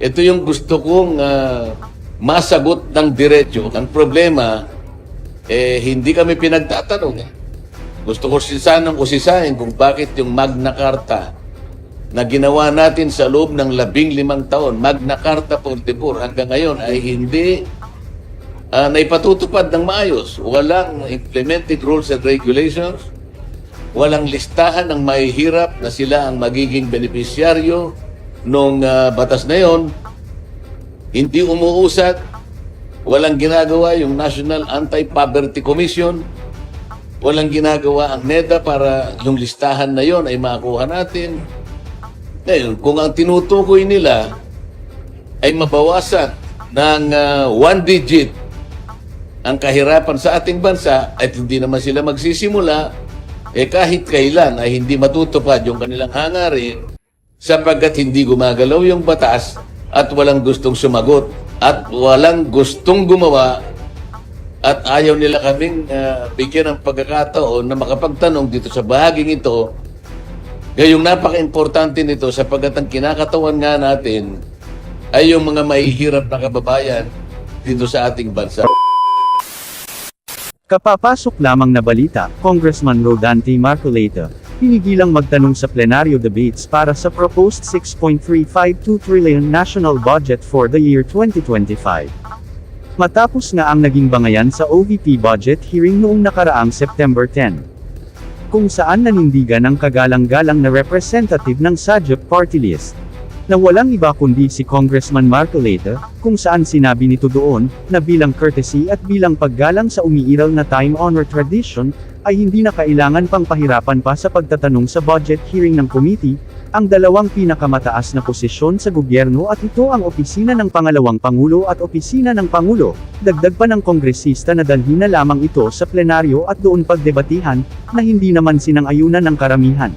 Ito yung gusto kong ah, masagot ng diretso. Ang problema, eh, hindi kami pinagtatanong. Eh. Gusto ko si sanang usisahin kung bakit yung Magna Carta na ginawa natin sa loob ng labing limang taon, Magna Carta 44, hanggang ngayon ay hindi ah, naipatutupad ng maayos. Walang implemented rules and regulations, walang listahan ng mahihirap na sila ang magiging benepisyaryo nung ah, batas na yon. Hindi umuusad, walang ginagawa yung National Anti-Poverty Commission, walang ginagawa ang NEDA para yung listahan na yon ay makuha natin. Ngayon, kung ang tinutukoy nila ay mabawasan ng ah, one digit ang kahirapan sa ating bansa at hindi naman sila magsisimula, eh kahit kailan ay hindi matutupad yung kanilang hangarin sapagkat hindi gumagalaw yung batas at walang gustong sumagot at walang gustong gumawa at ayaw nila kaming ah, bigyan ng pagkakataon na makapagtanong dito sa bahaging ito Gayong napaka-importante nito sapagkat ang kinakatawan nga natin ay yung mga mahihirap na kababayan dito sa ating bansa. Kapapasok lamang na balita, Congressman Rodante Marcoleta, pinigilang magtanong sa plenaryo debates para sa proposed 6.352 trillion national budget for the year 2025. Matapos nga ang naging bangayan sa OVP budget hearing noong nakaraang September 10 kung saan nanindigan ang kagalang-galang na representative ng SADC party list. Na walang iba kundi si Congressman Marcoleta, kung saan sinabi nito doon, na bilang courtesy at bilang paggalang sa umiiral na time-honored tradition, ay hindi na kailangan pang pahirapan pa sa pagtatanong sa budget hearing ng committee, ang dalawang pinakamataas na posisyon sa gobyerno at ito ang opisina ng pangalawang pangulo at opisina ng pangulo. Dagdag pa ng kongresista na dalhin na lamang ito sa plenaryo at doon pagdebatihan, na hindi naman sinang-ayunan ng karamihan.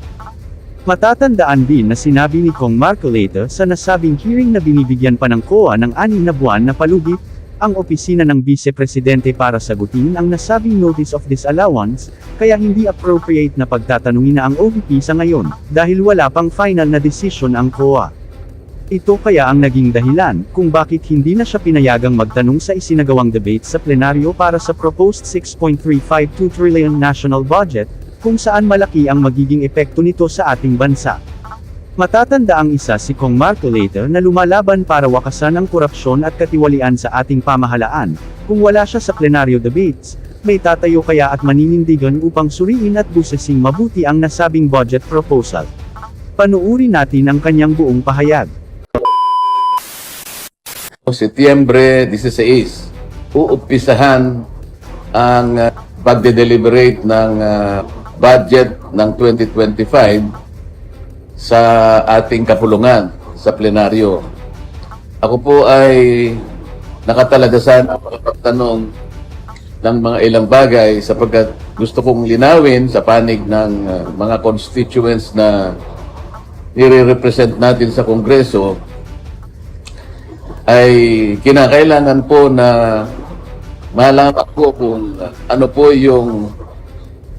Matatandaan din na sinabi ni Kong Marcoleta sa nasabing hearing na binibigyan pa ng COA ng anim na buwan na palugit, ang opisina ng Vice Presidente para sagutin ang nasabing notice of disallowance, kaya hindi appropriate na pagtatanungin na ang OVP sa ngayon, dahil wala pang final na decision ang COA. Ito kaya ang naging dahilan kung bakit hindi na siya pinayagang magtanong sa isinagawang debate sa plenaryo para sa proposed 6.352 trillion national budget, kung saan malaki ang magiging epekto nito sa ating bansa. Matatanda ang isa si Kong Marcoleta na lumalaban para wakasan ang korupsyon at katiwalian sa ating pamahalaan. Kung wala siya sa plenaryo debates, may tatayo kaya at maninindigan upang suriin at busesing mabuti ang nasabing budget proposal. Panuuri natin ang kanyang buong pahayag. Setyembre 16, uumpisahan ang uh, pagde-deliberate ng ah, budget ng 2025 sa ating kapulungan sa plenaryo. Ako po ay nakatalagasan ang makapagtanong ng mga ilang bagay sapagkat gusto kong linawin sa panig ng ah, mga constituents na nire-represent natin sa Kongreso ay kinakailangan po na malaman ko kung ano po yung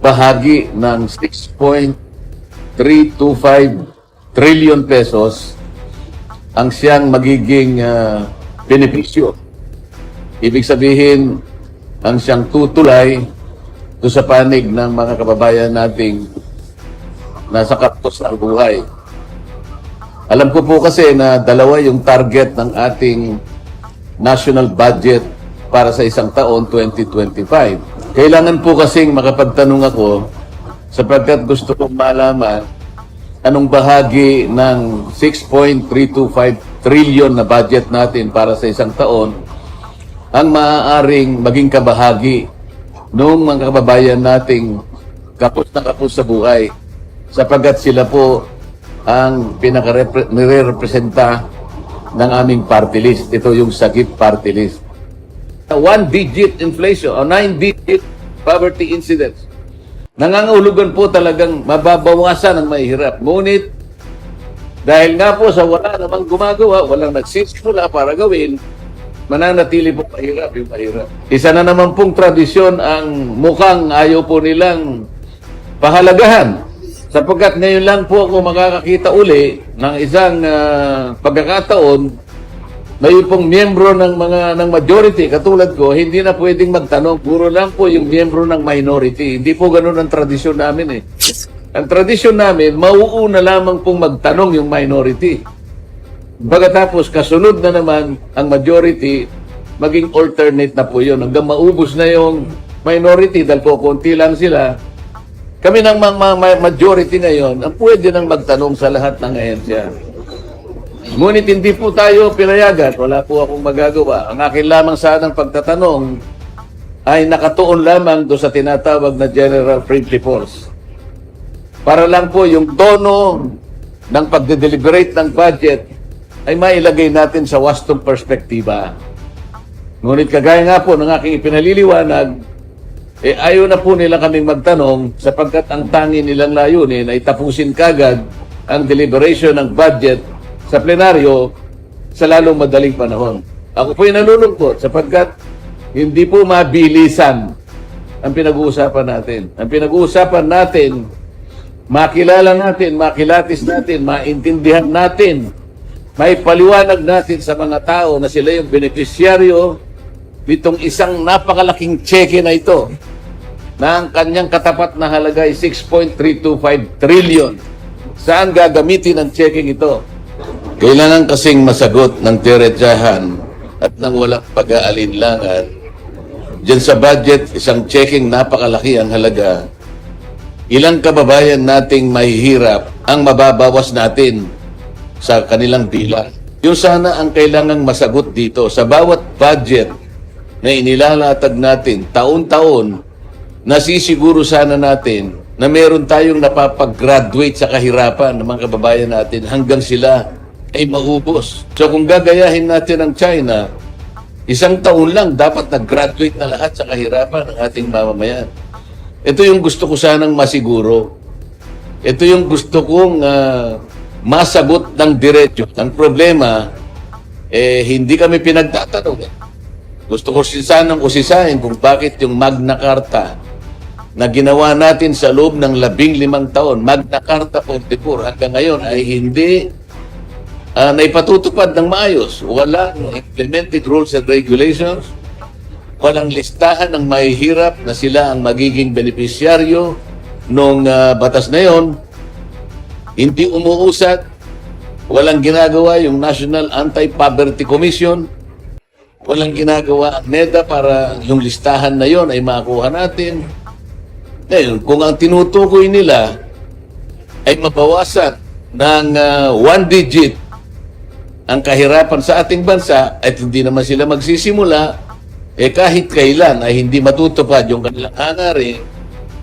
bahagi ng 6.325 trillion pesos ang siyang magiging ah, benepisyo. Ibig sabihin, ang siyang tutulay do sa panig ng mga kababayan nating nasa kapos ng buhay. Alam ko po kasi na dalawa yung target ng ating national budget para sa isang taon 2025. Kailangan po kasing makapagtanong ako sapagkat gusto kong malaman anong bahagi ng 6.325 trillion na budget natin para sa isang taon ang maaaring maging kabahagi ng mga kababayan nating kapos na kapos sa buhay sapagkat sila po ang pinaka-representa ng aming party list. Ito yung Sagip party list. One-digit inflation o nine-digit poverty incidence. Nangangahulugan po talagang mababawasan ang mahihirap. Ngunit, dahil nga po sa wala namang gumagawa, walang nagsisimula para gawin, mananatili po mahirap yung mahirap. Isa na naman pong tradisyon ang mukhang ayaw po nilang pahalagahan. Sapagkat ngayon lang po ako makakakita uli ng isang ah, pagkakataon yung pong miyembro ng mga ng majority katulad ko hindi na pwedeng magtanong. Puro lang po yung miyembro ng minority. Hindi po ganoon ang tradisyon namin eh. Ang tradisyon namin mauuna lamang pong magtanong yung minority. Pagkatapos kasunod na naman ang majority maging alternate na po yun. Hanggang maubos na yung minority dahil po konti lang sila. Kami ng mga majority ngayon ang pwede nang magtanong sa lahat ng ahensya Ngunit hindi po tayo pinayagan. Wala po akong magagawa. Ang akin lamang sanang pagtatanong ay nakatuon lamang do sa tinatawag na General Principles. Para lang po yung tono ng pagde-deliberate ng budget ay mailagay natin sa wastong perspektiba. Ngunit kagaya nga po ng aking ipinaliliwanag, eh ayaw na po nila kaming magtanong sapagkat ang tangi nilang layunin ay tapusin kagad ang deliberation ng budget sa plenaryo sa lalong madaling panahon. Ako po'y nalulungkot sapagkat hindi po mabilisan ang pinag-uusapan natin. Ang pinag-uusapan natin, makilala natin, makilatis natin, maintindihan natin, may paliwanag natin sa mga tao na sila yung beneficiaryo nitong isang napakalaking cheque na ito na ang kanyang katapat na halaga ay 6.325 trillion. Saan gagamitin ang checking ito? Kailangan kasing masagot ng diretsahan at nang walang pag-aalinlangan. Diyan sa budget, isang checking napakalaki ang halaga. Ilang kababayan nating mahihirap ang mababawas natin sa kanilang bilang. Yung sana ang kailangang masagot dito sa bawat budget na inilalatag natin taon-taon, nasisiguro sana natin na meron tayong napapag-graduate sa kahirapan ng mga kababayan natin hanggang sila ay maubos. So kung gagayahin natin ang China, isang taon lang dapat nag-graduate na lahat sa kahirapan ng ating mamamayan. Ito yung gusto ko sanang masiguro. Ito yung gusto kong ah, masagot ng diretso. Ang problema, eh, hindi kami pinagtatanong. Gusto ko sanang usisahin kung bakit yung Magna Carta na ginawa natin sa loob ng labing limang taon, Magna Carta 44, hanggang ngayon ay hindi uh, naipatutupad ng maayos. Walang implemented rules and regulations. Walang listahan ng mahihirap na sila ang magiging benepisyaryo nung ah, batas na yon. Hindi umuusad. Walang ginagawa yung National Anti-Poverty Commission. Walang ginagawa ang NEDA para yung listahan na yon ay makuha natin. Ngayon, kung ang tinutukoy nila ay mabawasan ng ah, one digit ang kahirapan sa ating bansa at hindi naman sila magsisimula, eh kahit kailan ay hindi matutupad yung kanilang hangarin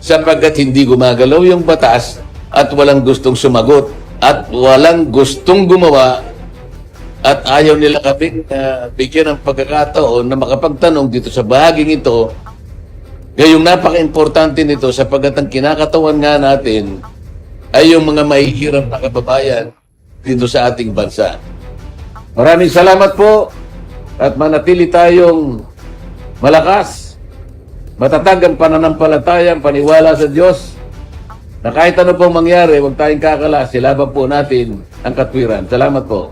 sapagkat hindi gumagalaw yung batas at walang gustong sumagot at walang gustong gumawa at ayaw nila kaming uh, bigyan ng pagkakataon na makapagtanong dito sa bahaging ito Ngayong napaka-importante nito sapagkat ang kinakatawan nga natin ay yung mga mahihirap na kababayan dito sa ating bansa. Maraming salamat po at manatili tayong malakas, matatag ang pananampalataya, ang paniwala sa Diyos na kahit ano pong mangyari, huwag tayong kakala, silaban po natin ang katwiran. Salamat po.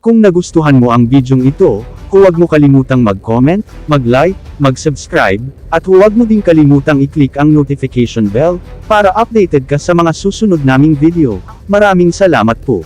Kung nagustuhan mo ang bidyong ito, huwag mo kalimutang mag-comment, mag-like, mag-subscribe, at huwag mo din kalimutang i-click ang notification bell, para updated ka sa mga susunod naming video. Maraming salamat po.